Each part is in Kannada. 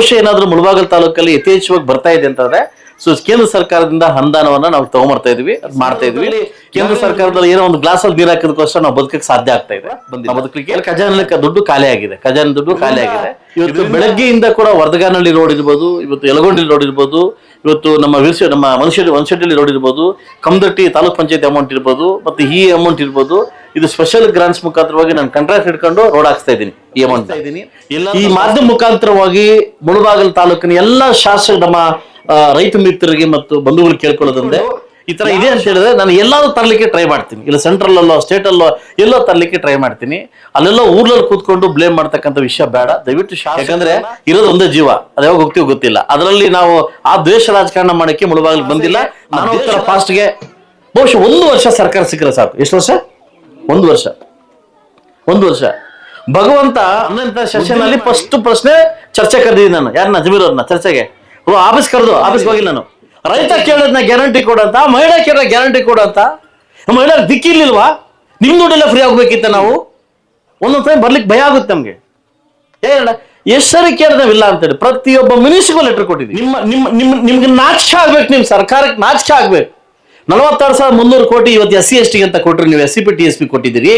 ಬಹುಶಃ ಏನಾದ್ರೂ ಮುಳಬಾಗಲ್ ತಾಲೂಕಲ್ಲಿ ಯಥೇಚ್ಛವಾಗಿ ಬರ್ತಾ ಇದೆ ಅಂತಂದ್ರೆ ಸೊ ಕೇಂದ್ರ ಸರ್ಕಾರದಿಂದ ಅನುದಾನವನ್ನ ನಾವು ತಗೊಂಬರ್ತಾ ಇದೀವಿ ಅದ್ ಮಾಡ್ತಾ ಇದ್ವಿ. ಕೇಂದ್ರ ಸರ್ಕಾರದಲ್ಲಿ ಏನೋ ಒಂದು ಗ್ಲಾಸ್ ಅಲ್ಲಿ ನೀರು ಹಾಕೋದಕ್ಕೋಸ್ಕರ ನಾವು ಬದುಕಕ್ಕೆ ಸಾಧ್ಯ ಆಗ್ತಾ ಇದೆ. ಬದುಕಲಿಕ್ಕೆ ಖಜಾನೆ ದುಡ್ಡು ಖಾಲಿ ಆಗಿದೆ. ಖಜಾನೆ ದುಡ್ಡು ಖಾಲಿ ಆಗಿದೆ. ಇವತ್ತು ಬೆಳಗ್ಗೆಯಿಂದ ಕೂಡ ವರ್ಧಗಾನಳ್ಳಿ ರೋಡ್ ಇರ್ಬೋದು ಇವತ್ತು ಯಲಗೊಂಡಿ ರೋಡ್ ಇರ್ಬೋದು ಇವತ್ತು ನಮ್ಮ ವಿರ್ಸ ನಮ್ಮ ಮನುಷ್ಯ ಮನುಷ್ಯರಲ್ಲಿ ರೋಡ್ ಇರ್ಬೋದು ಕಮದಟ್ಟಿ ತಾಲೂಕ್ ಪಂಚಾಯತ್ ಅಮೌಂಟ್ ಇರ್ಬೋದು ಮತ್ತು ಈ ಅಮೌಂಟ್ ಇರ್ಬೋದು. ಇದು ಸ್ಪೆಷಲ್ ಗ್ರಾಂಟ್ಸ್ ಮುಖಾಂತರವಾಗಿ ನಾನು ಕಾಂಟ್ರಾಕ್ಟ್ ಹಿಡ್ಕೊಂಡು ರೋಡ್ ಹಾಕ್ಸ್ತಾ ಇದ್ದೀನಿ ಈ ಅಮೌಂಟ್ ಈ ಮಾಧ್ಯಮ ಮುಖಾಂತರವಾಗಿ ಮುಳುಬಾಗಲ್ ತಾಲೂಕಿನ ಎಲ್ಲ ಶಾಸಕ ನಮ್ಮ ರೈತ ಮಿತ್ರರಿಗೆ ಮತ್ತು ಬಂಧುಗಳು ಕೇಳ್ಕೊಳ್ಳೋದಂದ್ರೆ ಈ ತರ ಇದೆ ಅಂತ ಹೇಳಿದ್ರೆ ನಾನು ಎಲ್ಲಾದ್ರೂ ತರಲಿಕ್ಕೆ ಟ್ರೈ ಮಾಡ್ತೀನಿ. ಇಲ್ಲ ಸೆಂಟ್ರಲ್ ಅಲ್ಲೋ ಸ್ಟೇಟ್ ಅಲ್ಲೋ ಎಲ್ಲೋ ತರಲಿಕ್ಕೆ ಟ್ರೈ ಮಾಡ್ತೀನಿ. ಅಲ್ಲೆಲ್ಲೋ ಊರ್ಲಲ್ಲಿ ಕೂತ್ಕೊಂಡು ಬ್ಲೇಮ್ ಮಾಡ್ತಕ್ಕಂತ ವಿಷಯ ಬೇಡ. ದಯವಿಟ್ಟು ಯಾಕಂದ್ರೆ ಇರೋದು ಒಂದೇ ಜೀವ. ಅದ ಯಾವಾಗ ಹೋಗ್ತೀವಿ ಗೊತ್ತಿಲ್ಲ. ಅದರಲ್ಲಿ ನಾವು ಆ ದ್ವೇಷ ರಾಜಕಾರಣ ಮಾಡಕ್ಕೆ ಮುಳುಬಾಗಿಲು ಬಂದಿಲ್ಲ. ನಾನು ಫಾಸ್ಟ್ಗೆ ಬಹುಶಃ ಒಂದು ವರ್ಷ ಸರ್ಕಾರ ಸಿಕ್ಕರೆ ಸಾಕು. ಎಷ್ಟು ವರ್ಷ? ಒಂದು ವರ್ಷ. ಒಂದು ವರ್ಷ. ಭಗವಂತ ಹನ್ನೊಂದನೇ ಸೆಷನ್ ಅಲ್ಲಿ ಫಸ್ಟ್ ಪ್ರಶ್ನೆ ಚರ್ಚೆ ಕರೆದಿದ್ದೀನಿ ನಾನು. ಯಾರನ್ನ ಜಮೀರ್ ಅವ್ರನ್ನ ಚರ್ಚೆಗೆ. ಓ ಆಫೀಸ್ ಕರೆದು ಆಫೀಸ್ ಹೋಗಿಲ್ಲ ನಾನು. ರೈತ ಕೇಳೋದನ್ನ ಗ್ಯಾರಂಟಿ ಕೊಡಂತ, ಮಹಿಳಾ ಕೇಳೋ ಗ್ಯಾರಂಟಿ ಕೊಡಂತ ಮಹಿಳಾ ದಿಕ್ಕಿರ್ಲಿಲ್ವಾ ನಿಮ್ಮ ದುಡ್ಡೆಲ್ಲ ಫ್ರೀ ಆಗ್ಬೇಕಿತ್ತ ನಾವು? ಒಂದೊಂದು ಟೈಮ್ ಬರ್ಲಿಕ್ಕೆ ಭಯ ಆಗುತ್ತೆ ನಮಗೆ. ಹೇಳ ಎಷ್ಟು ಸರಿ ಕೇಳಿದವಿಲ್ಲ ಅಂತೇಳಿ ಪ್ರತಿಯೊಬ್ಬ ಮಿನಿಸ್ಟ್ರಿಗೂ ಲೆಟರ್ ಕೊಟ್ಟಿದ್ವಿ ನಿಮ್ಮ ನಿಮ್ಮ ನಿಮ್ಮ, ನಿಮ್ಗೆ ನಾಚಿಕೆ ಆಗ್ಬೇಕು, ನಿಮ್ಮ ಸರ್ಕಾರಕ್ಕೆ ನಾಚಿಕೆ ಆಗ್ಬೇಕು. ನಲವತ್ತಾರು ಸಾವಿರದ ಮುನ್ನೂರು ಕೋಟಿ ಇವತ್ತು ಎಸ್ ಸಿ ಎಸ್ ಟಿ ಅಂತ ಕೊಟ್ರಿ, ನೀವು S C P T S P ಕೊಟ್ಟಿದ್ದೀರಿ.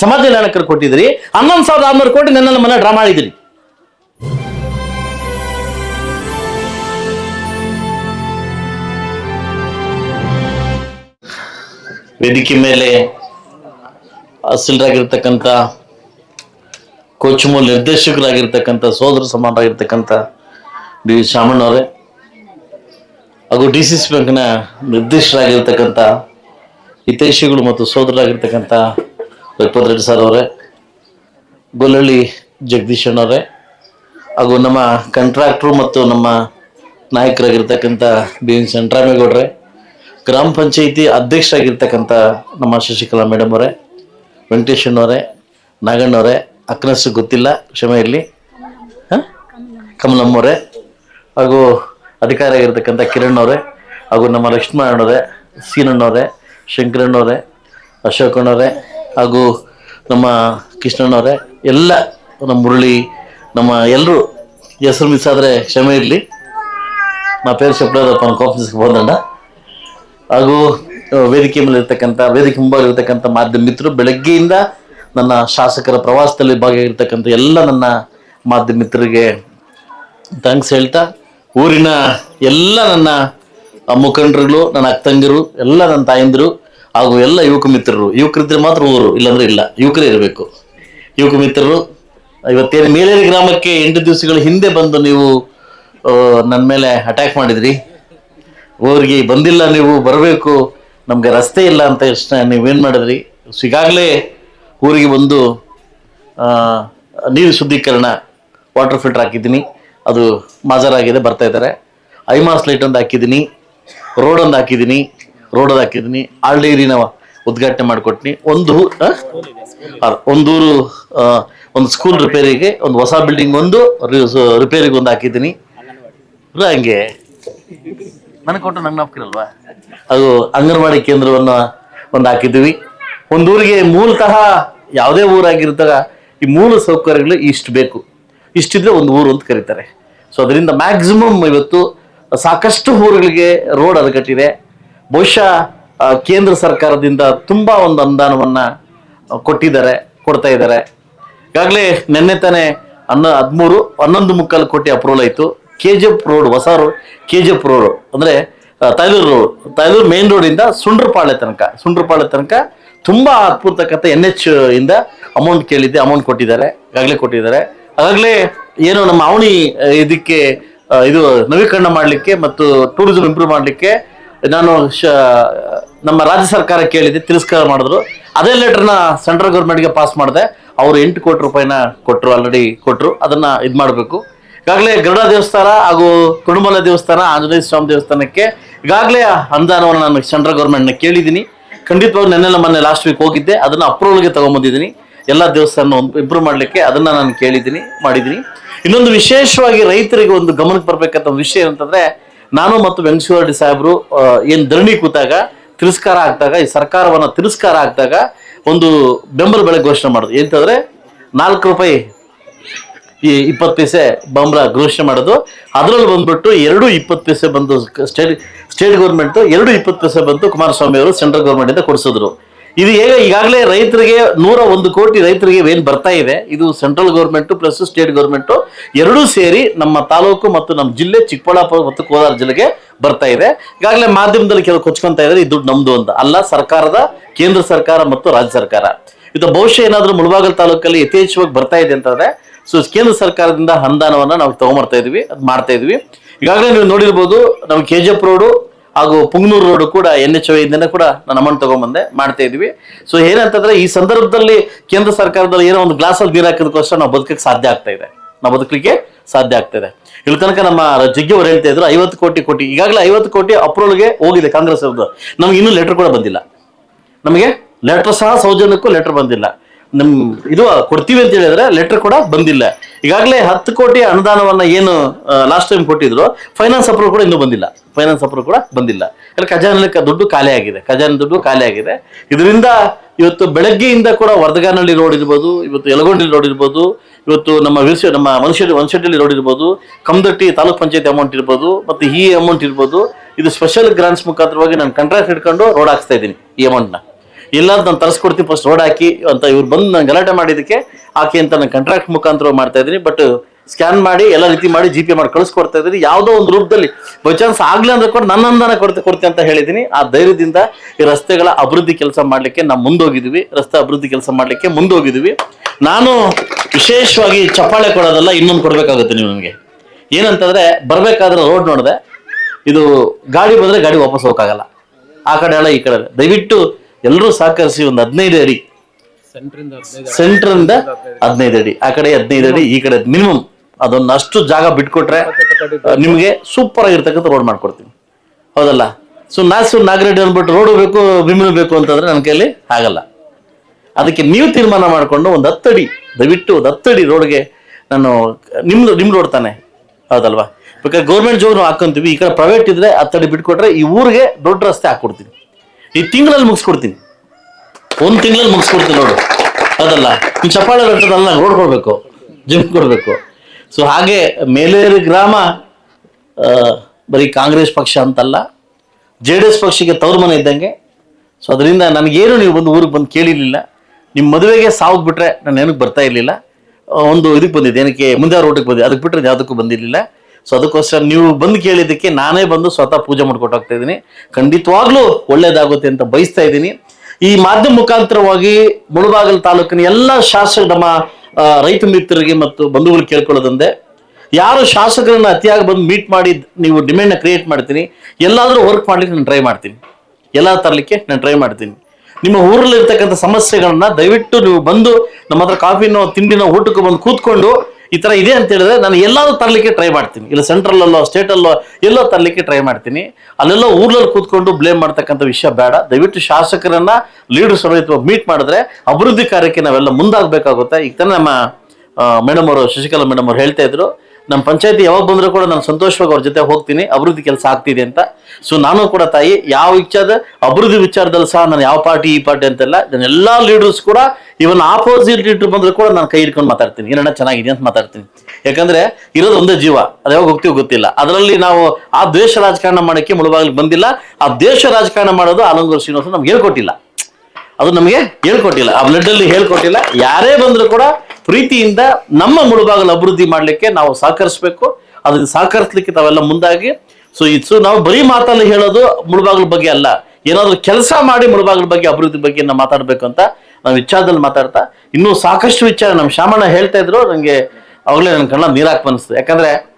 ಸಮಾಜ ಕಲ್ಯಾಣಕರು ಕೊಟ್ಟಿದ್ದೀರಿ. ಹನ್ನೊಂದು ಸಾವಿರದ ಆರ್ನೂರು ಕೋಟಿ ನನ್ನ ಮನೆ ಡ್ರಾ ಮಾಡಿದಿರಿ ವೇದಿಕೆ ಮೇಲೆ ಅಸಲರಾಗಿರ್ತಕ್ಕಂಥ ಕೋಚ್ ಮೂಲ ನಿರ್ದೇಶಕರಾಗಿರ್ತಕ್ಕಂಥ ಸೋದರ ಸಮಾನರಾಗಿರ್ತಕ್ಕಂಥ ಡಿ ಶಾಮಣ್ಣವರೇ ಹಾಗೂ ಡಿ ಸಿ ಸಿ ಬ್ಯಾಂಕ್ನ ನಿರ್ದೇಶಕರಾಗಿರ್ತಕ್ಕಂಥ ಹಿತೈಷಿಗಳು ಮತ್ತು ಸೋದರರಾಗಿರ್ತಕ್ಕಂಥ ರಘುಪತ್ ರೆಡ್ಡಿ ಸರ್ ಅವರೇ, ಗೊಲ್ಲಳ್ಳಿ ಜಗದೀಶ್ ಹಾಗೂ ನಮ್ಮ ಕಂಟ್ರಾಕ್ಟ್ರು ಮತ್ತು ನಮ್ಮ ನಾಯಕರಾಗಿರ್ತಕ್ಕಂಥ ಬಿ ಎನ್ ಸಂಟ್ರಾಮೇಗೌಡ್ರೆ ಗ್ರಾಮ ಪಂಚಾಯಿತಿ ಅಧ್ಯಕ್ಷರಾಗಿರ್ತಕ್ಕಂಥ ನಮ್ಮ ಶಶಿಕಲಾ ಮೇಡಮ್ ಅವರೇ ವೆಂಕಟೇಶಣ್ಣವರೇ ನಾಗಣ್ಣವರೇ ಅಕ್ಕನಷ್ಟು ಗೊತ್ತಿಲ್ಲ ಕ್ಷಮೆ ಇರಲಿ ಕಮಲಮ್ಮವರೇ ಹಾಗೂ ಅಧಿಕಾರಿ ಆಗಿರ್ತಕ್ಕಂಥ ಕಿರಣ್ ಅವರೇ ಹಾಗೂ ನಮ್ಮ ಲಕ್ಷ್ಮಣವರೇ ಸೀನಣ್ಣವರೇ ಶಂಕರಣ್ಣವರೇ ಅಶೋಕಣ್ಣವರೇ ಹಾಗೂ ನಮ್ಮ ಕೃಷ್ಣಣ್ಣವರೇ ಎಲ್ಲ ನಮ್ಮ ಮುರಳಿ ನಮ್ಮ ಎಲ್ಲರೂ ಹೆಸರು ಮಿಸ್ ಆದರೆ ಕ್ಷಮೆ ಇರಲಿ నా పేరు చెప్పలేదు తన కోపం తీసుకుపోతుండ ಹಾಗೂ ವೇದಿಕೆ ಮೇಲೆ ಇರ್ತಕ್ಕಂಥ ವೇದಿಕೆ ಮುಂಭಾಗ ಇರ್ತಕ್ಕಂಥ ಮಾಧ್ಯಮ ಮಿತ್ರರು ಬೆಳಗ್ಗೆಯಿಂದ ನನ್ನ ಶಾಸಕರ ಪ್ರವಾಸದಲ್ಲಿ ಭಾಗಿಯಾಗಿರ್ತಕ್ಕಂಥ ಎಲ್ಲ ನನ್ನ ಮಾಧ್ಯಮ ಮಿತ್ರರಿಗೆ ಥ್ಯಾಂಕ್ಸ್ ಹೇಳ್ತಾ, ಊರಿನ ಎಲ್ಲ ನನ್ನ ಮುಖಂಡರುಗಳು, ನನ್ನ ಅಕ್ಕಂಗಿರು ಎಲ್ಲ ನನ್ನ ತಾಯಂದಿರು ಹಾಗೂ ಎಲ್ಲ ಯುವಕ ಮಿತ್ರರು. ಯುವಕರಿದ್ರೆ ಮಾತ್ರ ಊರು, ಇಲ್ಲಾಂದ್ರೆ ಇಲ್ಲ. ಯುವಕರೇ ಇರಬೇಕು. ಯುವಕ ಮಿತ್ರರು, ಇವತ್ತೇನು ಮೇಲೇರಿ ಗ್ರಾಮಕ್ಕೆ ಎಂಟು ದಿವಸಗಳ ಹಿಂದೆ ಬಂದು ನೀವು ನನ್ನ ಮೇಲೆ ಅಟ್ಯಾಕ್ ಮಾಡಿದ್ರಿ. ಊರಿಗೆ ಬಂದಿಲ್ಲ, ನೀವು ಬರಬೇಕು, ನಮಗೆ ರಸ್ತೆ ಇಲ್ಲ ಅಂತ ಎಷ್ಟು ನೀವೇನು ಮಾಡಿದ್ರಿ? ಸಿಗಾಗಲೇ ಊರಿಗೆ ಬಂದು ನೀರು ಶುದ್ಧೀಕರಣ ವಾಟರ್ ಫಿಲ್ಟರ್ ಹಾಕಿದ್ದೀನಿ. ಅದು ಮಾಜರಾಗಿದೆ ಬರ್ತಾ ಇದ್ದಾರೆ. ಐಮಾಸ್ ಲೈಟ್ ಒಂದು ಹಾಕಿದ್ದೀನಿ ರೋಡ್ ಒಂದು ಹಾಕಿದ್ದೀನಿ ರೋಡ್ ಹಾಕಿದ್ದೀನಿ ಹಾಕಿದ್ದೀನಿ ಡೈರಿನ ಉದ್ಘಾಟನೆ ಮಾಡಿಕೊಟ್ಟಿನಿ ಒಂದು ಒಂದೂರು ಒಂದು ಸ್ಕೂಲ್ ರಿಪೇರಿಗೆ ಒಂದು ಹೊಸ ಬಿಲ್ಡಿಂಗ್ ಒಂದು ರಿಪೇರಿಗೆ ಒಂದು ಹಾಕಿದ್ದೀನಿ. ಹಂಗೆ. ನನಗೆ ಕೊಟ್ಟು ನಂಗೆ ನಾಪ್ಕಿರಲ್ವಾ ಅದು ಅಂಗನವಾಡಿ ಕೇಂದ್ರವನ್ನು ಒಂದು ಹಾಕಿದ್ದೀವಿ. ಒಂದು ಊರಿಗೆ ಮೂಲತಃ ಯಾವುದೇ ಊರಾಗಿರ್ತಾಗ ಈ ಮೂಲ ಸೌಕರ್ಯಗಳು ಇಷ್ಟು ಬೇಕು. ಇಷ್ಟಿದ್ರೆ ಒಂದು ಊರು ಅಂತ ಕರೀತಾರೆ. ಸೊ ಅದರಿಂದ ಮ್ಯಾಕ್ಸಿಮಮ್ ಇವತ್ತು ಸಾಕಷ್ಟು ಊರುಗಳಿಗೆ ರೋಡ್ ಅಡಗಟ್ಟಿದೆ ಬಹುಶಃ ಕೇಂದ್ರ ಸರ್ಕಾರದಿಂದ ತುಂಬ ಒಂದು ಅನುದಾನವನ್ನು ಕೊಟ್ಟಿದ್ದಾರೆ, ಕೊಡ್ತಾ ಇದ್ದಾರೆ. ಈಗಾಗಲೇ ನಿನ್ನೆ ತಾನೇ ಹನ್ನ ಹದಿಮೂರು, ಹನ್ನೊಂದು ಮುಕ್ಕಾಲು ಕೋಟಿ ಅಪ್ರೂವಲ್ ಆಯಿತು. ಕೆ ಜಿ ಎಫ್ ರೋಡ್, ಹೊಸ road K G F road, ಅಂದರೆ ತೈಲೂರು ರೋಡ್, ತೈಲೂರು ಮೇನ್ ರೋಡಿಂದ ಸುಂಡ್ರಪಾಳೆ ತನಕ ಸುಂಡ್ರಪಾಳೆ ತನಕ ತುಂಬಾ ಅದ್ಭುತಕ್ಕಂಥ ಎನ್ ಎಚ್ ಇಂದ ಅಮೌಂಟ್ ಕೇಳಿದ್ದೆ ಅಮೌಂಟ್ ಕೊಟ್ಟಿದ್ದಾರೆ, ಈಗಾಗಲೇ ಕೊಟ್ಟಿದ್ದಾರೆ. ಆಗಾಗಲೇ ಏನು ನಮ್ಮ ಅವಣಿ ಇದಕ್ಕೆ ಇದು ನವೀಕರಣ ಮಾಡಲಿಕ್ಕೆ ಮತ್ತು ಟೂರಿಸಂ ಇಂಪ್ರೂವ್ ಮಾಡಲಿಕ್ಕೆ ನಾನು ಶ, ನಮ್ಮ ರಾಜ್ಯ ಸರ್ಕಾರ ಕೇಳಿದ್ದೆ ತಿರಸ್ಕಾರ ಮಾಡಿದ್ರು. ಅದೇ ಲೆಟರ್ನ ಸೆಂಟ್ರಲ್ ಗೌರ್ಮೆಂಟ್ಗೆ ಪಾಸ್ ಮಾಡಿದೆ. ಅವರು ಎಂಟು ಕೋಟಿ ರೂಪಾಯಿನ ಕೊಟ್ಟರು ಆಲ್ರೆಡಿ ಕೊಟ್ಟರು ಅದನ್ನು ಇದು ಮಾಡಬೇಕು. ಈಗಾಗಲೇ ಗರುಡ ದೇವಸ್ಥಾನ ಹಾಗೂ ಕುಣಮಲ ದೇವಸ್ಥಾನ, ಆಂಜನೇಯ ಸ್ವಾಮಿ ದೇವಸ್ಥಾನಕ್ಕೆ ಈಗಾಗಲೇ ಅನುದಾನವನ್ನು ನಾನು ಸೆಂಟ್ರಲ್ ಗೌರ್ಮೆಂಟ್ನ ಕೇಳಿದ್ದೀನಿ. ಖಂಡಿತವಾಗಿ ನೆನ್ನೆ ಮೊನ್ನೆ ಲಾಸ್ಟ್ ವೀಕ್ ಹೋಗಿದ್ದೆ. ಅದನ್ನು ಅಪ್ರೂವಲ್ಗೆ ತಗೊಂಬಂದಿದ್ದೀನಿ. ಎಲ್ಲ ದೇವಸ್ಥಾನ ಇಂಪ್ರೂವ್ ಮಾಡಲಿಕ್ಕೆ ಅದನ್ನು ನಾನು ಕೇಳಿದ್ದೀನಿ, ಮಾಡಿದ್ದೀನಿ. ಇನ್ನೊಂದು ವಿಶೇಷವಾಗಿ ರೈತರಿಗೆ ಒಂದು ಗಮನಕ್ಕೆ ಬರಬೇಕಂತ ವಿಷಯ ಏನಂತಂದರೆ, ನಾನು ಮತ್ತು ವೆಂಕಟೇಶ್ವರ ಸಾಹೇಬರು ಏನು ಧರಣಿ ಕೂತಾಗ, ತಿರಸ್ಕಾರ ಆಗ್ದಾಗ ಈ ಸರ್ಕಾರವನ್ನು ತಿರಸ್ಕಾರ ಆಗ್ದಾಗ ಒಂದು ಬೆಂಬಲ ಬೆಳೆ ಘೋಷಣೆ ಮಾಡೋದು. ಏನಂತಂದರೆ ನಾಲ್ಕು ರೂಪಾಯಿ ಈ ಇಪ್ಪತ್ತು ಪೈಸೆ ಬಾಂಬ್ರ ಘೋಷಣೆ ಮಾಡೋದು. ಅದರಲ್ಲಿ ಬಂದ್ಬಿಟ್ಟು ಎರಡು ಇಪ್ಪತ್ತು ಪೈಸೆ ಬಂದು ಸ್ಟೇಟ್ ಸ್ಟೇಟ್ ಗೌರ್ಮೆಂಟ್ ಎರಡು ಇಪ್ಪತ್ತು ಪೈಸೆ ಬಂದು ಕುಮಾರಸ್ವಾಮಿ ಅವರು ಸೆಂಟ್ರಲ್ ಗೌರ್ಮೆಂಟ್ ಇಂದ ಕೊಡಿಸಿದ್ರು. ಇದು ಹೇಗೆ ಈಗಾಗಲೇ ರೈತರಿಗೆ ನೂರ ಒಂದು ಕೋಟಿ ರೈತರಿಗೆ ಏನು ಬರ್ತಾ ಇದೆ. ಇದು central government plus state government ಎರಡೂ ಸೇರಿ ನಮ್ಮ ತಾಲೂಕು ಮತ್ತು ನಮ್ಮ ಜಿಲ್ಲೆ ಚಿಕ್ಕಬಳ್ಳಾಪುರ ಮತ್ತು ಕೋಲಾರ ಜಿಲ್ಲೆಗೆ ಬರ್ತಾ ಇದೆ. ಈಗಾಗಲೇ ಮಾಧ್ಯಮದಲ್ಲಿ ಕೆಲವು ಕೊಚ್ಕೊಂತ ಇದ್ದಾರೆ ಈ ದುಡ್ಡು ನಮ್ದು ಅಂತ. ಅಲ್ಲ, ಸರ್ಕಾರದ, ಕೇಂದ್ರ ಸರ್ಕಾರ ಮತ್ತು ರಾಜ್ಯ ಸರ್ಕಾರ. ಇದು ಬಹುಶಃ ಏನಾದರೂ ಮುಳಬಾಗಲ್ ತಾಲೂಕಲ್ಲಿ ಯಥೇಚ್ಛವಾಗಿ ಬರ್ತಾ ಇದೆ ಅಂತಂದ್ರೆ ಸೊ ಕೇಂದ್ರ ಸರ್ಕಾರದಿಂದ ಅನುದಾನವನ್ನು ನಾವು ತಗೊಂಬರ್ತಾ ಇದ್ವಿ, ಅದು ಮಾಡ್ತಾ ಇದ್ವಿ. ಈಗಾಗಲೇ ನೀವು ನೋಡಿರ್ಬೋದು ನಾವು ಕೆ ಜಿ ಎಫ್ ರೋಡು ಹಾಗೂ ಪುಂಗ್ನೂರು ರೋಡು ಕೂಡ ಎನ್ ಎಚ್ ಇಂದನೇ ಕೂಡ ನಾನು ಅಮೌಂಟ್ ತಗೊಂಬಂದೆ, ಮಾಡ್ತಾ ಇದ್ವಿ. ಸೊ ಏನಂತಂದ್ರೆ ಈ ಸಂದರ್ಭದಲ್ಲಿ ಕೇಂದ್ರ ಸರ್ಕಾರದಲ್ಲಿ ಏನೋ ಒಂದು ಗ್ಲಾಸ್ ಅಲ್ಲಿ ನೀರು ಹಾಕೋದಕ್ಕೋಸ್ಕರ ನಾವು ಬದುಕಕ್ಕೆ ಸಾಧ್ಯ ಆಗ್ತಾ ಇದೆ. ನಾವು ಬದುಕಲಿಕ್ಕೆ ಸಾಧ್ಯ ಆಗ್ತಾ ಇದೆ. ಇಲ್ಲಿ ತನಕ ನಮ್ಮ ಜಗ್ಗಿ ಅವ್ರು ಹೇಳ್ತಾ ಇದ್ರು, ಐವತ್ತು ಕೋಟಿ ಕೋಟಿ. ಈಗಾಗಲೇ ಐವತ್ತು ಕೋಟಿ ಅಪ್ರೂವಲ್ಗೆ ಹೋಗಿದೆ ಕಾಂಗ್ರೆಸ್ ಅವ್ರದ್ದು ನಮ್ಗೆ ಇನ್ನೂ ಲೆಟರ್ ಕೂಡ ಬಂದಿಲ್ಲ. ನಮಗೆ ಲೆಟರ್ ಸಹ ಸೌಜನ್ಯಕ್ಕೂ ಲೆಟರ್ ಬಂದಿಲ್ಲ. ನಮ್ ಇದು ಕೊಡ್ತೀವಿ ಅಂತ ಹೇಳಿದ್ರೆ ಲೆಟರ್ ಕೂಡ ಬಂದಿಲ್ಲ. ಈಗಾಗಲೇ ಹತ್ತು ಕೋಟಿ ಅನುದಾನವನ್ನ ಏನು ಲಾಸ್ಟ್ ಟೈಮ್ ಕೊಟ್ಟಿದ್ರು ಫೈನಾನ್ಸ್ ಅಪ್ರೂವ್ ಕೂಡ ಇನ್ನೂ ಬಂದಿಲ್ಲ. ಫೈನಾನ್ಸ್ ಅಪ್ರೂವ್ ಕೂಡ ಬಂದಿಲ್ಲ. ಯಾಕಂದ್ರೆ ಖಜಾನೆ ದುಡ್ಡು ಖಾಲಿ ಆಗಿದೆ. ಖಜಾನೆ ದುಡ್ಡು ಖಾಲಿ ಆಗಿದೆ. ಇದರಿಂದ ಇವತ್ತು ಬೆಳಗ್ಗೆಯಿಂದ ಕೂಡ ವರ್ಧಗಾನಲ್ಲಿ ರೋಡ್ ಇರ್ಬೋದು, ಇವತ್ತು ಯಲಗೊಂಡಿ ರೋಡ್ ಇರ್ಬೋದು, ಇವತ್ತು ನಮ್ಮ ವಿಶ್ವ ನಮ್ಮ ಮನುಷ್ಯ ವಂಶಟಳ್ಳಿ ರೋಡ್ ಇರ್ಬೋದು ಕಮದಟ್ಟಿ ತಾಲೂಕ್ ಪಂಚಾಯತ್ ಅಮೌಂಟ್ ಇರ್ಬೋದು, ಮತ್ತು ಈ ಅಮೌಂಟ್ ಇರ್ಬೋದು. ಇದು ಸ್ಪೆಷಲ್ ಗ್ರಾಂಟ್ಸ್ ಮುಖಾಂತರವಾಗಿ ನಾನು ಕಾಂಟ್ರಾಕ್ಟ್ ಹಿಡ್ಕೊಂಡು ರೋಡ್ ಹಾಕ್ಸ್ತಾ ಇದ್ದೀನಿ ಈ ಅಮೌಂಟ್ನ ಇಲ್ಲ ನಾನು ತರಿಸ್ಕೊಡ್ತೀನಿ ಫಸ್ಟ್ ರೋಡ್ ಹಾಕಿ ಅಂತ ಇವ್ರು ಬಂದು ನಾನು ಗಲಾಟೆ ಮಾಡಿದ್ದಕ್ಕೆ ಆಕೆ ಅಂತ ನಾನು ಕಾಂಟ್ರಾಕ್ಟ್ ಮುಖಾಂತರ ಮಾಡ್ತಾ ಇದ್ದೀನಿ. ಬಟ್ ಸ್ಕ್ಯಾನ್ ಮಾಡಿ ಎಲ್ಲ ರೀತಿ ಮಾಡಿ ಜಿ ಪೇ ಮಾಡಿ ಕಳಿಸ್ಕೊಡ್ತಾ ಇದ್ದೀನಿ. ಯಾವುದೋ ಒಂದು ರೂಪದಲ್ಲಿ ಬೈ ಚಾನ್ಸ್ ಆಗಲಿ ಅಂದ್ರೆ ಕೂಡ ನನ್ನ ಅನುದಾನ ಕೊಡ್ತೆ ಕೊಡ್ತೀನಿ ಅಂತ ಹೇಳಿದ್ದೀನಿ. ಆ ಧೈರ್ಯದಿಂದ ಈ ರಸ್ತೆಗಳ ಅಭಿವೃದ್ಧಿ ಕೆಲಸ ಮಾಡಲಿಕ್ಕೆ ನಾವು ಮುಂದೋಗಿದ್ವಿ ರಸ್ತೆ ಅಭಿವೃದ್ಧಿ ಕೆಲಸ ಮಾಡಲಿಕ್ಕೆ ಮುಂದೋಗಿದ್ವಿ ನಾನು ವಿಶೇಷವಾಗಿ ಚಪ್ಪಾಳೆ ಕೊಡೋದಲ್ಲ ಇನ್ನೊಂದು ಕೊಡಬೇಕಾಗುತ್ತೆ ನೀವು ನನಗೆ ಏನಂತಂದ್ರೆ ಬರಬೇಕಾದ್ರೆ ರೋಡ್ ನೋಡಿದೆ. ಇದು ಗಾಡಿ ಬಂದರೆ ಗಾಡಿ ವಾಪಸ್ ಹೋಗೋಕ್ಕಾಗಲ್ಲ. ಆ ಕಡೆ ಅಲ್ಲ ಈ ಕಡೆ ದಯವಿಟ್ಟು ಎಲ್ಲರೂ ಸಹಕರಿಸಿ ಒಂದು ಹದಿನೈದು ಅಡಿ. ಸೆಂಟ್ರಿಂದ ಹದಿನೈದು ಅಡಿ. ಆ ಕಡೆ ಹದಿನೈದು ಅಡಿ ಈ ಕಡೆ ಮಿನಿಮಮ್ ಅದೊಂದು ಅಷ್ಟು ಜಾಗ ಬಿಟ್ಕೊಟ್ರೆ ನಿಮಗೆ ನಿಮ್ಗೆ ಸೂಪರ್ ಆಗಿರ್ತಕ್ಕಂಥ ರೋಡ್ ಮಾಡ್ಕೊಡ್ತೀನಿ. ಹೌದಲ್ಲ? ಸೊ ನಾಸು ನಾಗರೆಡ್ಡಿ ಅಂದ್ಬಿಟ್ಟು ರೋಡು ಬೇಕು ಬಿಮಿನು ಬೇಕು ಅಂತಂದ್ರೆ ನನ್ನ ಕೈಯಲ್ಲಿ ಆಗಲ್ಲ. ಅದಕ್ಕೆ ನೀವು ತೀರ್ಮಾನ ಮಾಡಿಕೊಂಡು ಒಂದು ಹತ್ತಡಿ ದಯವಿಟ್ಟು ಒಂದು ಹತ್ತಡಿ ರೋಡ್ಗೆ ನಾನು ನಿಮ್ದು ನಿಮ್ ರೋಡ್ ತಾನೆ. ಹೌದಲ್ವಾ? ಬೇಕಾದ್ರೆ ಗೌರ್ಮೆಂಟ್ ಜಾಬ್ ನಾವು ಹಾಕೊಂತೀವಿ. ಈ ಕಡೆ ಪ್ರೈವೇಟ್ ಇದ್ರೆ ಹತ್ತಡಿ ಬಿಟ್ಕೊಟ್ರೆ ಈ ಊರಿಗೆ ದೊಡ್ಡ ರಸ್ತೆ ಹಾಕ್ಕೊಡ್ತೀನಿ. ಈ ತಿಂಗಳಲ್ಲಿ ಮುಗಿಸ್ಕೊಡ್ತೀನಿ. ಒಂದು ತಿಂಗಳಲ್ಲಿ ಮುಗಿಸ್ಕೊಡ್ತೀನಿ ನೋಡು. ಅದಲ್ಲ, ಈ ಚಪ್ಪಾಳೆ ಬೆಟ್ಟದಲ್ಲ ರೋಡ್ ಕೊಡ್ಬೇಕು ಜಿಮ್ ಕೊಡ್ಬೇಕು. ಸೊ ಹಾಗೆ ಮೇಲೇರಿ ಗ್ರಾಮ ಬರೀ ಕಾಂಗ್ರೆಸ್ ಪಕ್ಷ ಅಂತಲ್ಲ, ಜೆ ಡಿ ಎಸ್ ಪಕ್ಷಕ್ಕೆ ತವ್ರ ಮನೆ ಇದ್ದಂಗೆ. ಸೊ ಅದರಿಂದ ನನಗೇನು ನೀವು ಬಂದು ಊರಿಗೆ ಬಂದು ಕೇಳಿರಲಿಲ್ಲ. ನಿಮ್ಮ ಮದುವೆಗೆ ಸಾವಿಗೆ ಬಿಟ್ರೆ ನಾನು ಏನಕ್ಕೆ ಬರ್ತಾ ಇರಲಿಲ್ಲ. ಒಂದು ಇದಕ್ಕೆ ಬಂದಿದ್ದೆ, ಏನಕ್ಕೆ ಮುಂದೆ ರೋಟಿಗೆ ಬಂದಿದ್ದೆ, ಅದಕ್ಕೆ ಬಿಟ್ಟರೆ ಯಾವುದಕ್ಕೂ ಬಂದಿರಲಿಲ್ಲ. ಸೊ ಅದಕ್ಕೋಸ್ಕರ ನೀವು ಬಂದು ಕೇಳಿದ್ದಕ್ಕೆ ನಾನೇ ಬಂದು ಸ್ವತಃ ಪೂಜೆ ಮಾಡ್ಕೊಟ್ಟು ಹೋಗ್ತಾ ಇದ್ದೀನಿ. ಖಂಡಿತವಾಗ್ಲೂ ಒಳ್ಳೇದಾಗುತ್ತೆ ಅಂತ ಬಯಸ್ತಾ ಇದ್ದೀನಿ. ಈ ಮಾಧ್ಯಮ ಮುಖಾಂತರವಾಗಿ ಮುಳಬಾಗಲ್ ತಾಲೂಕಿನ ಎಲ್ಲ ಶಾಸಕ ನಮ್ಮ ರೈತ ಮಿತ್ರರಿಗೆ ಮತ್ತು ಬಂಧುಗಳು ಕೇಳ್ಕೊಳ್ಳೋದಂದೆ. ಯಾರು ಶಾಸಕರನ್ನ ಅತಿಯಾಗಿ ಬಂದು ಮೀಟ್ ಮಾಡಿ ನೀವು ಡಿಮ್ಯಾಂಡ್ನ ಕ್ರಿಯೇಟ್ ಮಾಡ್ತೀನಿ. ಎಲ್ಲಾದರೂ ವರ್ಕ್ ಮಾಡ್ಲಿಕ್ಕೆ ನಾನು ಟ್ರೈ ಮಾಡ್ತೀನಿ. ಎಲ್ಲ ತರಲಿಕ್ಕೆ ನಾನು ಟ್ರೈ ಮಾಡ್ತೀನಿ. ನಿಮ್ಮ ಊರಲ್ಲಿರ್ತಕ್ಕಂಥ ಸಮಸ್ಯೆಗಳನ್ನ ದಯವಿಟ್ಟು ನೀವು ಬಂದು ನಮ್ಮ ಹತ್ರ ಕಾಫಿನೋ, ತಿಂಡಿನೋ, ಊಟಕ್ಕೆ ಬಂದು ಕೂತ್ಕೊಂಡು ಈ ಥರ ಇದೆ ಅಂತ ಹೇಳಿದ್ರೆ ನಾನು ಎಲ್ಲಾದ್ರೂ ತರಲಿಕ್ಕೆ ಟ್ರೈ ಮಾಡ್ತೀನಿ. ಇಲ್ಲ ಸೆಂಟ್ರಲ್ ಅಲ್ಲೋ ಸ್ಟೇಟ್ ಅಲ್ಲೋ ಎಲ್ಲೋ ತರಲಿಕ್ಕೆ ಟ್ರೈ ಮಾಡ್ತೀನಿ. ಅಲ್ಲೆಲ್ಲ ಊರ್ಲಲ್ಲಿ ಕೂತ್ಕೊಂಡು ಬ್ಲೇಮ್ ಮಾಡ್ತಕ್ಕಂಥ ವಿಷಯ ಬೇಡ. ದಯವಿಟ್ಟು ಶಾಸಕರನ್ನ ಸಮೇತ ಮೀಟ್ ಮಾಡಿದ್ರೆ ಅಭಿವೃದ್ಧಿ ಕಾರ್ಯಕ್ಕೆ ನಾವೆಲ್ಲ ಮುಂದಾಗಬೇಕಾಗುತ್ತೆ. ಈಗ ತಾನೇ ನಮ್ಮ ಮೇಡಮ್ ಅವರು, ಶಶಿಕಲಾ ಮೇಡಮ್ ಅವ್ರು ಹೇಳ್ತಾ ಇದ್ರು ನಮ್ಮ ಪಂಚಾಯತಿ ಯಾವಾಗ ಬಂದರೂ ಕೂಡ ನಾನು ಸಂತೋಷವಾಗಿ ಅವ್ರ ಜೊತೆ ಹೋಗ್ತೀನಿ, ಅಭಿವೃದ್ಧಿ ಕೆಲಸ ಆಗ್ತಿದೆ ಅಂತ. ಸೊ ನಾನು ಕೂಡ ತಾಯಿ, ಯಾವ ಇಚ್ಛಾದ ಅಭಿವೃದ್ಧಿ ವಿಚಾರದಲ್ಲಿ ಸಹ ನಾನು ಯಾವ ಪಾರ್ಟಿ, ಈ ಪಾರ್ಟಿ ಅಂತೆಲ್ಲ ನಾನು ಎಲ್ಲಾ ಲೀಡರ್ಸ್ ಕೂಡ ಇವನ್ ಆಪೋಸಿಟ್ ಲೀಡರ್ ಬಂದರೂ ಕೂಡ ನಾನು ಕೈ ಹಿಡ್ಕೊಂಡು ಮಾತಾಡ್ತೀನಿ. ಏನಣ್ಣ ಚೆನ್ನಾಗಿದೆ ಅಂತ ಮಾತಾಡ್ತೀನಿ. ಯಾಕಂದ್ರೆ ಇರೋದು ಒಂದೇ ಜೀವ. ಅದು ಯಾವಾಗ ಹೋಗ್ತೀವಿ ಗೊತ್ತಿಲ್ಲ. ಅದರಲ್ಲಿ ನಾವು ಆ ದ್ವೇಷ ರಾಜಕಾರಣ ಮಾಡೋಕ್ಕೆ ಮುಳುಬಾಗಿಲು ಬಂದಿಲ್ಲ. ಆ ದೇಶ ರಾಜಕಾರಣ ಮಾಡೋದು ಆಲಂಗೂರು ಶ್ರೀನಿವಾಸ ನಮ್ಗೆ ಹೇಳ್ಕೊಟ್ಟಿಲ್ಲ. ಅದು ನಮಗೆ ಹೇಳ್ಕೊಟ್ಟಿಲ್ಲ. ಆ ಬ್ಲಡ್ ಅಲ್ಲಿ ಹೇಳ್ಕೊಟ್ಟಿಲ್ಲ. ಯಾರೇ ಬಂದ್ರು ಕೂಡ ಪ್ರೀತಿಯಿಂದ ನಮ್ಮ ಮುಳುಬಾಗಲು ಅಭಿವೃದ್ಧಿ ಮಾಡಲಿಕ್ಕೆ ನಾವು ಸಹಕರಿಸಬೇಕು. ಅದಕ್ಕೆ ಸಹಕರಿಸಲಿಕ್ಕೆ ತಾವೆಲ್ಲ ಮುಂದಾಗಿ. ಸೊ ಇದು ನಾವು ಬರೀ ಮಾತಲ್ಲಿ ಹೇಳೋದು ಮುಳುಬಾಗಲ ಬಗ್ಗೆ ಅಲ್ಲ. ಏನಾದರೂ ಕೆಲಸ ಮಾಡಿ ಮುಳುಬಾಗಲ ಬಗ್ಗೆ, ಅಭಿವೃದ್ಧಿ ಬಗ್ಗೆ ನಾವು ಮಾತಾಡ್ಬೇಕು ಅಂತ ನಾವು ವಿಚಾರದಲ್ಲಿ ಮಾತಾಡ್ತಾ. ಇನ್ನೂ ಸಾಕಷ್ಟು ವಿಚಾರ ನಮ್ಮ ಶಾಮಣ್ಣ ಹೇಳ್ತಾ ಇದ್ರು. ನನಗೆ ಅವಾಗಲೇ ನನ್ನ ಕಣ್ಣ ನೀರಾಕ್ ಅನಿಸ್ತು ಯಾಕಂದ್ರೆ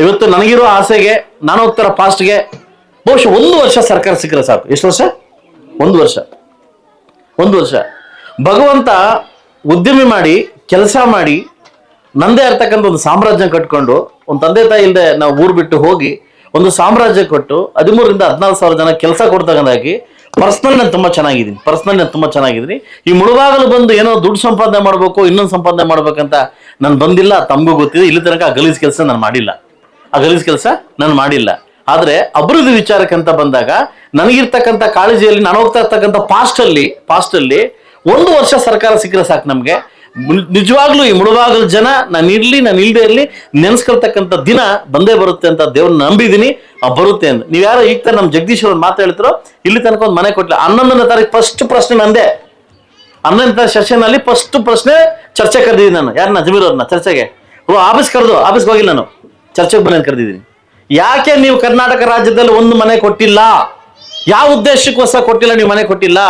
ಇವತ್ತು ನನಗಿರೋ ಆಸೆಗೆ, ನಾನು ಹೋಗ್ತಾರ ಪಾಸ್ಟ್ಗೆ ಬಹುಶಃ ಒಂದು ವರ್ಷ ಸರ್ಕಾರ ಸಿಕ್ಕರೆ ಸಾಕು. ಎಷ್ಟು ವರ್ಷ? ಒಂದು ವರ್ಷ. ಒಂದು ವರ್ಷ. ಭಗವಂತ ಉದ್ಯಮಿ ಮಾಡಿ ಕೆಲಸ ಮಾಡಿ ನಂದೇ ಇರ್ತಕ್ಕಂಥ ಒಂದು ಸಾಮ್ರಾಜ್ಯ ಕಟ್ಕೊಂಡು, ಒಂದು ತಂದೆ ತಾಯಿ ಇಲ್ಲದೆ ನಾವು ಊರು ಬಿಟ್ಟು ಹೋಗಿ ಒಂದು ಸಾಮ್ರಾಜ್ಯ ಕೊಟ್ಟು ಹದಿಮೂರರಿಂದ ಹದಿನಾಲ್ಕು ಸಾವಿರ ಜನ ಕೆಲಸ ಕೊಡ್ತಕ್ಕಂಥಾಗಿ ಪರ್ಸ್ನಲ್ ನಾನು ತುಂಬ ಚೆನ್ನಾಗಿದ್ದೀನಿ. ಪರ್ಸ್ನಲ್ ನಾನು ತುಂಬ ಚೆನ್ನಾಗಿದ್ದೀನಿ. ಈ ಮುಳುಗಾಗಲು ಬಂದು ಏನೋ ದುಡ್ಡು ಸಂಪಾದನೆ ಮಾಡಬೇಕು, ಇನ್ನೊಂದು ಸಂಪಾದನೆ ಮಾಡ್ಬೇಕಂತ ನಾನು ಬಂದಿಲ್ಲ, ತಮಗೂ ಗೊತ್ತಿದೆ. ಇಲ್ಲಿ ತನಕ ಆ ಗಲೀಜ್ ಕೆಲಸ ನಾನು ಮಾಡಿಲ್ಲ. ಆ ಗಲೀಜು ಕೆಲಸ ನಾನು ಮಾಡಿಲ್ಲ. ಆದರೆ ಅಭಿವೃದ್ಧಿ ವಿಚಾರಕ್ಕಂತ ಬಂದಾಗ ನನಗಿರ್ತಕ್ಕಂಥ ಕಾಳಜಿಯಲ್ಲಿ, ನಾನು ಹೋಗ್ತಾ ಇರ್ತಕ್ಕಂಥ ಪಾಸ್ಟಲ್ಲಿ ಪಾಸ್ಟಲ್ಲಿ ಒಂದು ವರ್ಷ ಸರ್ಕಾರ ಸಿಕ್ಕರೆ ಸಾಕು ನಮ್ಗೆ. ನಿಜವಾಗ್ಲೂ ಈ ಮುಳುಬಾಗಲ ಜನ, ನಾನು ಇರ್ಲಿ, ನಾನು ಇಲ್ಲದೆ ಇರಲಿ, ನೆನೆಸ್ಕೊಳ್ತಕ್ಕಂಥ ದಿನ ಬಂದೇ ಬರುತ್ತೆ ಅಂತ ದೇವ್ರನ್ನ ನಂಬಿದ್ದೀನಿ ಬರುತ್ತೆ ಅಂತ. ನೀವು ಯಾರೋ ಈಗ ನಮ್ಮ ಜಗದೀಶ್ ಅವ್ರು ಮಾತಾಡ್ತಿರೋ ಇಲ್ಲಿ ತನಕ ಒಂದು ಮನೆ ಕೊಟ್ಟಿಲ್ಲ ಹನ್ನೊಂದನೇ ತಾರೀಕು ಫಸ್ಟ್ ಪ್ರಶ್ನೆ ನಂದೆ. ಹನ್ನೊಂದನೇ ಸೆಷನ್ ಅಲ್ಲಿ ಫಸ್ಟ್ ಪ್ರಶ್ನೆ ಚರ್ಚೆ ಕರೆದಿದ್ದೀನಿ ನಾನು. ಯಾರನ್ನ ಜಮೀರ್ ಅವ್ರನ್ನ ಚರ್ಚೆಗೆ? ಓ ಆಫೀಸ್ ಕರೆದು, ಆಫೀಸ್ಗೆ ಹೋಗಿಲ್ಲ ನಾನು. ಚರ್ಚೆಗೆ ಬನ್ನಿ ಅಂತ ಕರೆದಿದ್ದೀನಿ. ಯಾಕೆ ನೀವು ಕರ್ನಾಟಕ ರಾಜ್ಯದಲ್ಲಿ ಒಂದು ಮನೆ ಕೊಟ್ಟಿಲ್ಲ? ಯಾವ ಉದ್ದೇಶಕ್ಕೋಸ್ಕರ ಕೊಟ್ಟಿಲ್ಲ ನೀವು ಮನೆ ಕೊಟ್ಟಿಲ್ಲ?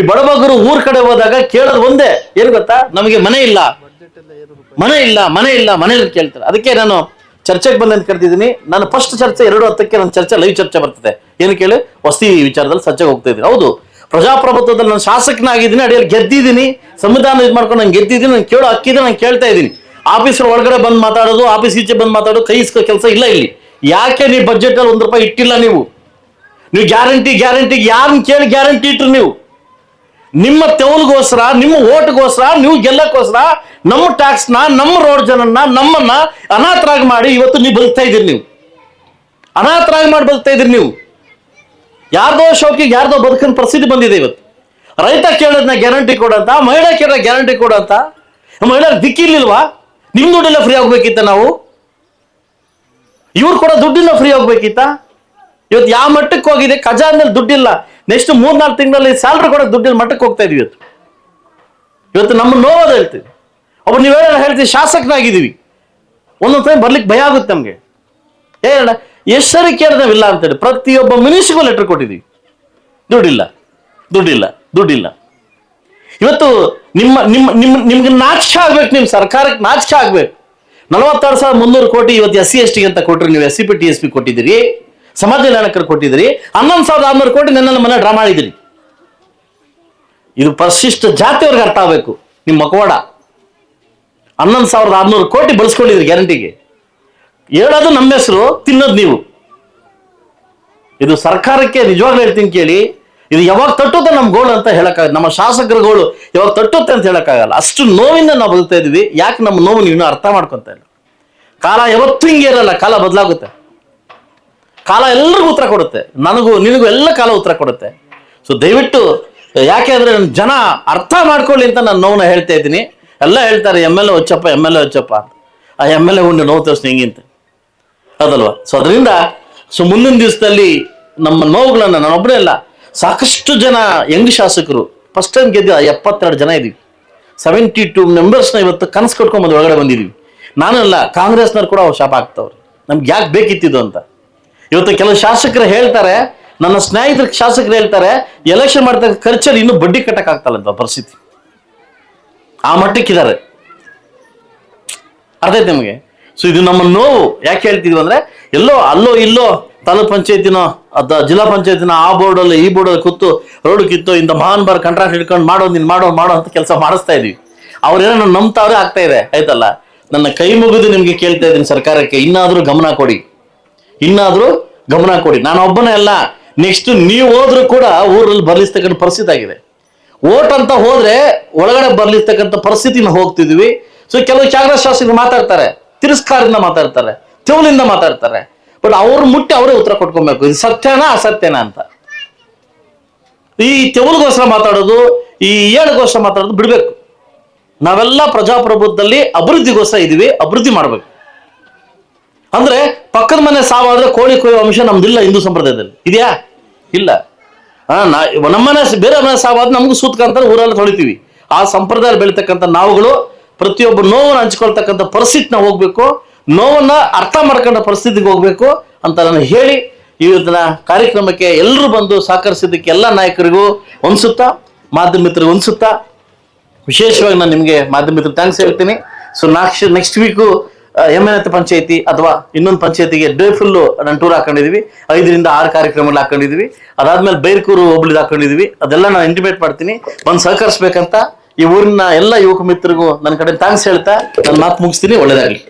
ಈ ಬಡಬಗರು ಊರ್ ಕಡೆ ಹೋದಾಗ ಕೇಳೋದು ಒಂದೇ. ಏನು ಗೊತ್ತಾ? ನಮಗೆ ಮನೆ ಇಲ್ಲ. ಮನೆ ಇಲ್ಲ ಮನೆ ಇಲ್ಲ ಮನೆ ಇಲ್ಲ ಕೇಳ್ತಾರೆ. ಅದಕ್ಕೆ ನಾನು ಚರ್ಚೆಗೆ ಬಂದಂತ ಅಂತ ನಾನು ಫಸ್ಟ್ ಚರ್ಚೆ, ಎರಡು ಹತ್ತಕ್ಕೆ ನನ್ನ ಚರ್ಚೆ ಲೈವ್ ಚರ್ಚೆ ಬರ್ತದೆ. ಏನು ಕೇಳಿ? ವಸ್ತಿ ವಿಚಾರದಲ್ಲಿ ಚರ್ಚೆಗೆ ಹೋಗ್ತಾ ಇದ್ದೀನಿ. ಹೌದು. ಪ್ರಜಾಪ್ರಭುತ್ವದಲ್ಲಿ ನಾನು ಶಾಸಕನಾಗಿದ್ದೀನಿ, ಅಡಿಯಲ್ಲಿ ಗೆದ್ದಿದ್ದೀನಿ. ಸಂವಿಧಾನ ಇದು ಮಾಡ್ಕೊಂಡು ನಾನು ಗೆದ್ದಿದ್ದೀನಿ. ನಾನು ಕೇಳೋ ಹಕ್ಕಿದೆ, ನಾನು ಕೇಳ್ತಾ ಇದ್ದೀನಿ. ಆಫೀಸರ್ ಒಳಗಡೆ ಬಂದು ಮಾತಾಡೋದು, ಆಫೀಸ್ ಈಚೆ ಬಂದು ಮಾತಾಡೋದು ಕೈ ಇಸ್ಕೋ ಕೆಲಸ ಇಲ್ಲ ಇಲ್ಲಿ. ಯಾಕೆ ನೀವು ಬಜೆಟ್ ಅಲ್ಲಿ ಒಂದು ರೂಪಾಯಿ ಇಟ್ಟಿಲ್ಲ ನೀವು? ನೀವು ಗ್ಯಾರಂಟಿ ಗ್ಯಾರಂಟಿ ಯಾರನ್ನ ಕೇಳಿ ಗ್ಯಾರಂಟಿ ಇಟ್ರು ನೀವು? ನಿಮ್ಮ ತೆವಲ್ಗೋಸ್ಕರ, ನಿಮ್ಮ ಓಟ್ಗೋಸ್ಕರ, ನೀವು ಗೆಲ್ಲಕ್ಕೋಸ್ಕರ, ನಮ್ಮ ಟ್ಯಾಕ್ಸ್ನ ನಮ್ಮ ರೋಡ್ ಜನನ್ನ, ನಮ್ಮನ್ನ ಅನಾಥರಾಗಿ ಮಾಡಿ ಇವತ್ತು ನೀವು ಬದುಕ್ತಾ ಇದ್ದೀರಿ ನೀವು. ಅನಾಥರಾಗಿ ಮಾಡಿ ಬದುಕ್ತಾ ಇದ್ದೀರಿ ನೀವು. ಯಾರ್ದೋ ಶೋಕಿಗೆ, ಯಾರ್ದೋ ಬದುಕಿನ ಪರಿಸ್ಥಿತಿ ಬಂದಿದೆ ಇವತ್ತು. ರೈತ ಕೇಳೋದನ್ನ ಗ್ಯಾರಂಟಿ ಕೊಡಂತ, ಮಹಿಳೆ ಕೇಳೋ ಗ್ಯಾರಂಟಿ ಕೊಡಂತ ಮಹಿಳೆ ದಿಕ್ಕಿರ್ಲಿಲ್ವಾ? ನಿಮ್ ದುಡ್ಡೆಲ್ಲ ಫ್ರೀ ಆಗ್ಬೇಕಿತ್ತ ನಾವು? ಇವ್ರು ಕೂಡ ದುಡ್ಡಿಲ್ಲ ಫ್ರೀ ಆಗ್ಬೇಕಿತ್ತ? ಇವತ್ತು ಯಾವ ಮಟ್ಟಕ್ಕೆ ಹೋಗಿದೆ? ಖಜಾನಲ್ಲಿ ದುಡ್ಡಿಲ್ಲ. ನೆಕ್ಸ್ಟ್ ಮೂರ್ನಾಲ್ಕು ತಿಂಗಳಲ್ಲಿ ಸ್ಯಾಲ್ರಿ ಕೊಡೋಕೆ ದುಡ್ಡಿನ ಮಟ್ಟಕ್ಕೆ ಹೋಗ್ತಾ ಇದೀವಿ ಇವತ್ತು. ಇವತ್ತು ನಮ್ಮ ಅದ ಹೇಳ್ತೀವಿ ಒಬ್ಬ ನೀವೇಳ ಹೇಳ್ತೀವಿ ಶಾಸಕನಾಗಿದ್ದೀವಿ. ಒಂದೊಂದು ಟೈಮ್ ಬರ್ಲಿಕ್ಕೆ ಭಯ ಆಗುತ್ತೆ ನಮಗೆ. ಹೇಳ ಎಷ್ಟರಿಕೆ ಕೇಳಿದವಿಲ್ಲ ಅಂತೇಳಿ ಪ್ರತಿಯೊಬ್ಬ ಮಿನಿಸ್ಟ್ರಿಗೂ ಲೆಟರ್ ಕೊಟ್ಟಿದ್ದೀವಿ. ದುಡ್ಡಿಲ್ಲ ದುಡ್ಡಿಲ್ಲ ದುಡ್ಡಿಲ್ಲ. ಇವತ್ತು ನಿಮ್ಮ ನಿಮ್ಮ ನಿಮ್ಮ, ನಿಮ್ಗೆ ನಾಚಿಕೆ ಆಗ್ಬೇಕು, ನಿಮ್ಮ ಸರ್ಕಾರಕ್ಕೆ ನಾಚಿಕೆ ಆಗ್ಬೇಕು. ನಲವತ್ತಾರು ಸಾವಿರದ ಮುನ್ನೂರು ಕೋಟಿ ಇವತ್ತು ಎಸ್ ಸಿ ಎಸ್ ಟಿ ಅಂತ ಕೊಟ್ಟರು ನೀವು S C P, T S P ಕೊಟ್ಟಿದ್ದೀರಿ. ಸಮಾಜ ಕಲ್ಯಾಣಕರು ಕೊಟ್ಟಿದ್ರಿ ಹನ್ನೊಂದು ಸಾವಿರದ ಆರ್ನೂರು ಕೋಟಿ ನನ್ನ ಮನೆ ಡ್ರಾ ಮಾಡಿದ್ರಿ ಇದು ಪರಿಶಿಷ್ಟ ಜಾತಿಯವ್ರಿಗೆ ಅರ್ಥ ಆಗಬೇಕು. ನಿಮ್ಮ ಮಕವಾಡ. ಹನ್ನೊಂದು ಸಾವಿರದ ಆರ್ನೂರು ಕೋಟಿ ಬಳಸ್ಕೊಂಡಿದ್ರಿ ಗ್ಯಾರಂಟಿಗೆ. ಹೇಳೋದು ನಮ್ಮ ಹೆಸರು, ತಿನ್ನೋದು ನೀವು. ಇದು ಸರ್ಕಾರಕ್ಕೆ ನಿಜವಾಗ್ಲೂ ಹೇಳ್ತೀನಿ ಕೇಳಿ, ಇದು ಯಾವಾಗ ತಟ್ಟುತ್ತೆ ನಮ್ಮ ಗೋಳು ಅಂತ ಹೇಳಕ್ಕಾಗಲ್ಲ. ನಮ್ಮ ಶಾಸಕರ ಗೋಳು ಯಾವಾಗ ತಟ್ಟುತ್ತೆ ಅಂತ ಹೇಳಕ್ಕಾಗಲ್ಲ. ಅಷ್ಟು ನೋವಿಂದ ನಾವು ಬದುಕ್ತಾ ಇದ್ದೀವಿ. ಯಾಕೆ ನಮ್ಮ ನೋವು ನೀವು ಅರ್ಥ ಮಾಡ್ಕೊತಾ ಇಲ್ಲ? ಕಾಲ ಯಾವತ್ತೂ ಹಿಂಗೆ ಇರಲ್ಲ, ಕಾಲ ಬದಲಾಗುತ್ತೆ. ಕಾಲ ಎಲ್ರಿಗೂ ಉತ್ತರ ಕೊಡುತ್ತೆ. ನನಗೂ, ನಿನಗೂ ಎಲ್ಲ ಕಾಲ ಉತ್ತರ ಕೊಡುತ್ತೆ. ಸೊ ದಯವಿಟ್ಟು, ಯಾಕೆ ಅಂದರೆ ನನ್ನ ಜನ ಅರ್ಥ ಮಾಡ್ಕೊಳ್ಳಿ ಅಂತ ನಾನು ನೋವನ್ನ ಹೇಳ್ತಾ ಇದ್ದೀನಿ. ಎಲ್ಲ ಹೇಳ್ತಾರೆ, M L A Hochappa M L A Hochappa ಅಂತ. ಆ ಎಂ ಎಲ್ ಎ ಉಂಡು ನೋವು ತೋರಿಸ್ ಹೆಂಗಿಂತ ಅದಲ್ವಾ? ಸೊ ಅದರಿಂದ ಸೊ ಮುಂದಿನ ದಿವಸದಲ್ಲಿ ನಮ್ಮ ನೋವುಗಳನ್ನ ನಾನೊಬ್ಬರೇ ಅಲ್ಲ, ಸಾಕಷ್ಟು ಜನ ಯಂಗ್ ಶಾಸಕರು ಫಸ್ಟ್ ಟೈಮ್ ಗೆದ್ದ ಎಪ್ಪತ್ತೆರಡು ಜನ ಇದೀವಿ. ಸೆವೆಂಟಿ ಟು ಮೆಂಬರ್ಸ್ನ ಇವತ್ತು ಕನಸು ಕಟ್ಕೊಂಬಂದು ಒಳಗಡೆ ಬಂದಿದ್ದೀವಿ ನಾನಲ್ಲ, ಕಾಂಗ್ರೆಸ್ನವ್ರು ಕೂಡ ಶಾಪ ಆಗ್ತವ್ರು ನಮ್ಗೆ ಯಾಕೆ ಬೇಕಿತ್ತಿದ್ದು ಅಂತ? ಇವತ್ತು ಕೆಲವು ಶಾಸಕರು ಹೇಳ್ತಾರೆ, ನನ್ನ ಸ್ನೇಹಿತರ ಶಾಸಕರು ಹೇಳ್ತಾರೆ ಎಲೆಕ್ಷನ್ ಮಾಡ್ತಕ್ಕ ಖರ್ಚಲ್ಲಿ ಇನ್ನೂ ಬಡ್ಡಿ ಕಟ್ಟಕ್ ಆಗ್ತಲ್ಲ ಪರಿಸ್ಥಿತಿ. ಆ ಮಟ್ಟಕ್ಕಿದ್ದಾರೆ. ಅರ್ಥ ಆಯ್ತು ನಿಮಗೆ? ಸೊ ಇದು ನಮ್ಮ ನೋವು. ಯಾಕೆ ಹೇಳ್ತಿದ್ವಿ ಅಂದ್ರೆ, ಎಲ್ಲೋ ಅಲ್ಲೋ ಇಲ್ಲೋ ತಾಲೂಕ್ ಪಂಚಾಯತಿನೋ, ಅದ ಜಿಲ್ಲಾ ಪಂಚಾಯತಿನ ಆ ಬೋರ್ಡಲ್ಲಿ, ಈ ಬೋರ್ಡಲ್ಲಿ ಕೂತು ರೋಡ್ ಕಿತ್ತು, ಇಂಥ ಮಹಾನ್ ಬಾರ್ ಕಾಂಟ್ರಾಕ್ಟ್ ಹಿಡ್ಕೊಂಡು ಮಾಡೋ, ನೀನು ಮಾಡೋ ಮಾಡೋ ಅಂತ ಕೆಲಸ ಮಾಡಿಸ್ತಾ ಇದೀವಿ. ಅವ್ರೇನೋ ನಂಬ್ತಾವ್ರೆ ಆಗ್ತಾ ಇದೆ. ಆಯ್ತಲ್ಲ? ನನ್ನ ಕೈ ಮುಗಿದು ನಿಮ್ಗೆ ಕೇಳ್ತಾ ಇದ್ದೀನಿ ಸರ್ಕಾರಕ್ಕೆ. ಇನ್ನಾದ್ರೂ ಗಮನ ಕೊಡಿ. ಇನ್ನಾದ್ರೂ ಗಮನ ಕೊಡಿ. ನಾನು ಒಬ್ಬನೇ ಅಲ್ಲ. ನೆಕ್ಸ್ಟ್ ನೀವು ಹೋದ್ರೂ ಕೂಡ ಊರಲ್ಲಿ ಬರ್ಲಿಸ್ತಕ್ಕಂಥ ಪರಿಸ್ಥಿತಿ ಆಗಿದೆ. ಓಟ್ ಅಂತ ಹೋದ್ರೆ ಒಳಗಡೆ ಬರ್ಲಿಸ್ತಕ್ಕಂಥ ಪರಿಸ್ಥಿತಿನ ಹೋಗ್ತಿದ್ವಿ. ಸೊ ಕೆಲವು ಕಾಂಗ್ರೆಸ್ ಶಾಸಕರು ಮಾತಾಡ್ತಾರೆ. ತಿರಸ್ಕಾರದಿಂದ ಮಾತಾಡ್ತಾರೆ. ತೆವಲಿಂದ ಮಾತಾಡ್ತಾರೆ. ಬಟ್ ಅವ್ರು ಮುಟ್ಟಿ ಅವರೇ ಉತ್ತರ ಕೊಟ್ಕೊಬೇಕು. ಇದು ಸತ್ಯನಾ ಅಸತ್ಯನಾ ಅಂತ. ಈ ತೆವಲಿಗೋಸ್ಕರ ಮಾತಾಡೋದು, ಈ ಏಳಿಗೋಸ್ಕರ ಮಾತಾಡೋದು ಬಿಡ್ಬೇಕು. ನಾವೆಲ್ಲ ಪ್ರಜಾಪ್ರಭುತ್ವದಲ್ಲಿ ಅಭಿವೃದ್ಧಿಗೋಸ್ಕರ ಇದೀವಿ ಅಭಿವೃದ್ಧಿ ಮಾಡ್ಬೇಕು. ಅಂದ್ರೆ ಪಕ್ಕದ ಮನೆ ಸಾವಾದ್ರೆ ಕೋಳಿ ಕೊಯ್ಯೋ ಅಂಶ ನಮ್ದಿಲ್ಲ ಹಿಂದೂ ಸಂಪ್ರದಾಯದಲ್ಲಿ. ಇದೆಯಾ? ಇಲ್ಲ. ಆ, ನಾ ನಮ್ಮನೆ ಬೇರೆ ಮನೆ ಸಾವಾದ್ರೆ ನಮಗೂ ಸೂತ್ಕಂತ ಊರಲ್ಲಿ ತೊಳಿತೀವಿ. ಆ ಸಂಪ್ರದಾಯ ಬೆಳೀತಕ್ಕಂಥ ನಾವುಗಳು ಪ್ರತಿಯೊಬ್ಬ ನೋವನ್ನು ಹಂಚ್ಕೊಳ್ತಕ್ಕಂಥ ಪರಿಸ್ಥಿತಿನ ಹೋಗ್ಬೇಕು ನೋವನ್ನ ಅರ್ಥ ಮಾಡ್ಕೊಂಡ ಪರಿಸ್ಥಿತಿಗೆ ಹೋಗ್ಬೇಕು ಅಂತ ನಾನು ಹೇಳಿ ಇವತ್ತಿನ ಕಾರ್ಯಕ್ರಮಕ್ಕೆ ಎಲ್ಲರೂ ಬಂದು ಸಹಕರಿಸಿದ್ದಕ್ಕೆ ಎಲ್ಲ ನಾಯಕರಿಗೂ ಅನ್ಸುತ್ತಾ ಮಾಧ್ಯಮ ಮಿತ್ರರಿಗೂ ವಿಶೇಷವಾಗಿ ನಾನು ನಿಮಗೆ ಮಾಧ್ಯಮ ಮಿತ್ರ ಥ್ಯಾಂಕ್ಸ್ ಹೇಳ್ತೀನಿ. So next next week panchayat panchayat ಅಥವಾ ಇನ್ನೊಂದು ಪಂಚಾಯತಿಗೆ ಡೇ ಫುಲ್ ನಾನು ಟೂರ್ ಹಾಕೊಂಡಿದ್ವಿ. ಐದರಿಂದ ಆರು ಕಾರ್ಯಕ್ರಮಗಳು ಹಾಕೊಂಡಿದ್ವಿ. ಅದಾದ್ಮೇಲೆ ಬೈರ್ಕೂರು ಹೋಬಳಿ ಹಾಕೊಂಡಿದ್ವಿ. ಅದೆಲ್ಲ ನಾನು ಇಂಟಿಮೇಟ್ ಮಾಡ್ತೀನಿ. ಬಂದು ಸಹಕರಿಸ್ಬೇಕಂತ ಈ ಊರಿನ ಎಲ್ಲ ಯುವಕ ಮಿತ್ರರಿಗೂ ನನ್ನ ಕಡೆ ಥ್ಯಾಂಕ್ಸ್ ಹೇಳ್ತಾ ನನ್ನ ಮಾತು ಮುಗಿಸ್ತೀನಿ. ಒಳ್ಳೇದಾಗಲಿ.